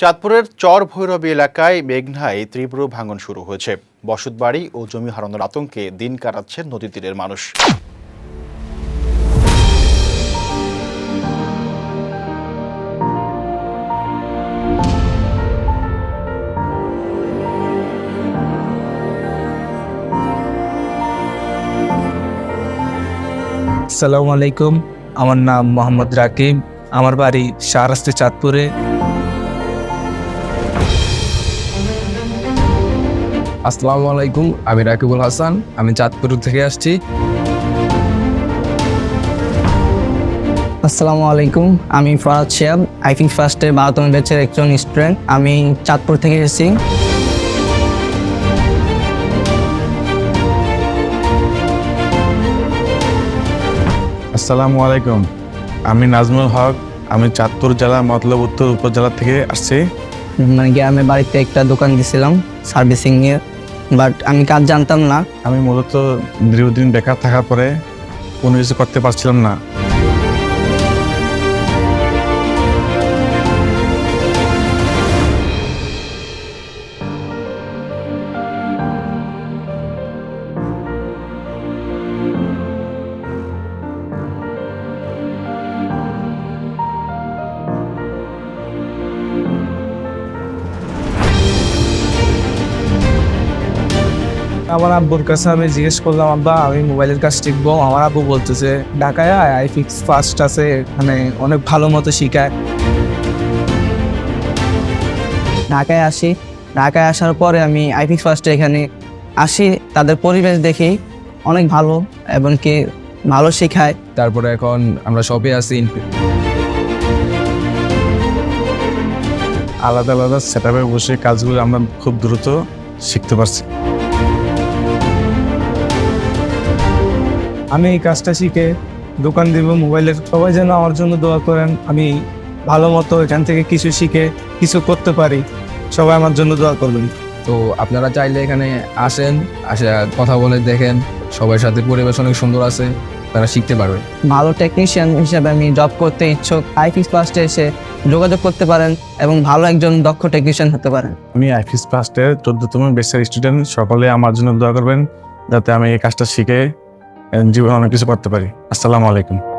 চাঁদপুরের চর ভৈরবী এলাকায় মেঘনায় তীব্র ভাঙন শুরু হয়েছে। বসতবাড়ি ও জমি হারানোর আতঙ্কে দিন কাটাচ্ছে নদী তীরের মানুষ। আসসালামু আলাইকুম। আমার নাম মোহাম্মদ রাকিব। আমার বাড়ি শাহরাস্তি চাঁদপুরে। আসসালামু আলাইকুম আমি রাকিবুল হাসান আমি চাঁদপুর থেকে আসছি। আসসালামু আলাইকুম আমি ফরাদ শিয়াব আইফিং ফার্স্টের বারোতম ব্যাচের একজন স্টুডেন্ট আমি চাঁদপুর থেকে এসেছি। আসসালামু আলাইকুম আমি নাজমুল হক আমি চাঁদপুর জেলা মতলব উত্তর উপজেলা থেকে আসছি। মানে গ্রামের বাড়িতে একটা দোকান দিয়েছিলাম সার্ভিসিং এর বাট আমি কাজ জানতাম না। আমি মূলত দীর্ঘদিন বেকার থাকার পরে কোনো কিছু করতে পারছিলাম না। আমার আব্বুর কাছে আমি জিজ্ঞেস করলাম, আব্বা, আমি মোবাইলের কাজ শিখব। আমার আব্বু বলতেছে, ঢাকায় আয় আই ফিক্স ফার্স্ট আছে, এখানে অনেক ভালো মতো শিখায়। ঢাকায় আসি। ঢাকায় আসার পরে আমি আইফিক্স ফার্স্টে এখানে আসি। তাদের পরিবেশ দেখি অনেক ভালো এবং কি ভালো শেখায়। তারপরে এখন আমরা শপে আছি আলাদা আলাদা সেট বসে কাজগুলো আমরা খুব দ্রুত শিখতে পারছি। আমি এই কাজটা শিখে দোকান দিব মোবাইলের সবাই যেন আমার জন্য দোয়া করেন। আমি ভালো মতো এখান থেকে কিছু শিখে কিছু করতে পারি। সবাই আমার জন্য দোয়া করবেন। তো আপনারা চাইলে এখানে আসেন আসে কথা বলে দেখেন। সবার সাথে পরিবেশ অনেক সুন্দর আছে তারা শিখতে পারবে। ভালো টেকনিশিয়ান হিসেবে আমি জব করতে ইচ্ছুক। আইফিক্স ফার্স্টে এসে যোগাযোগ করতে পারেন এবং ভালো একজন দক্ষ টেকনিশিয়ান হতে পারেন। আমি আইফিস ফার্স্টের চোদ্দতম বেসের স্টুডেন্ট সকলে আমার জন্য দোয়া করবেন যাতে আমি এই কাজটা শিখে জীবনে অনেক কিছু করতে পারি। আসসালামু আলাইকুম।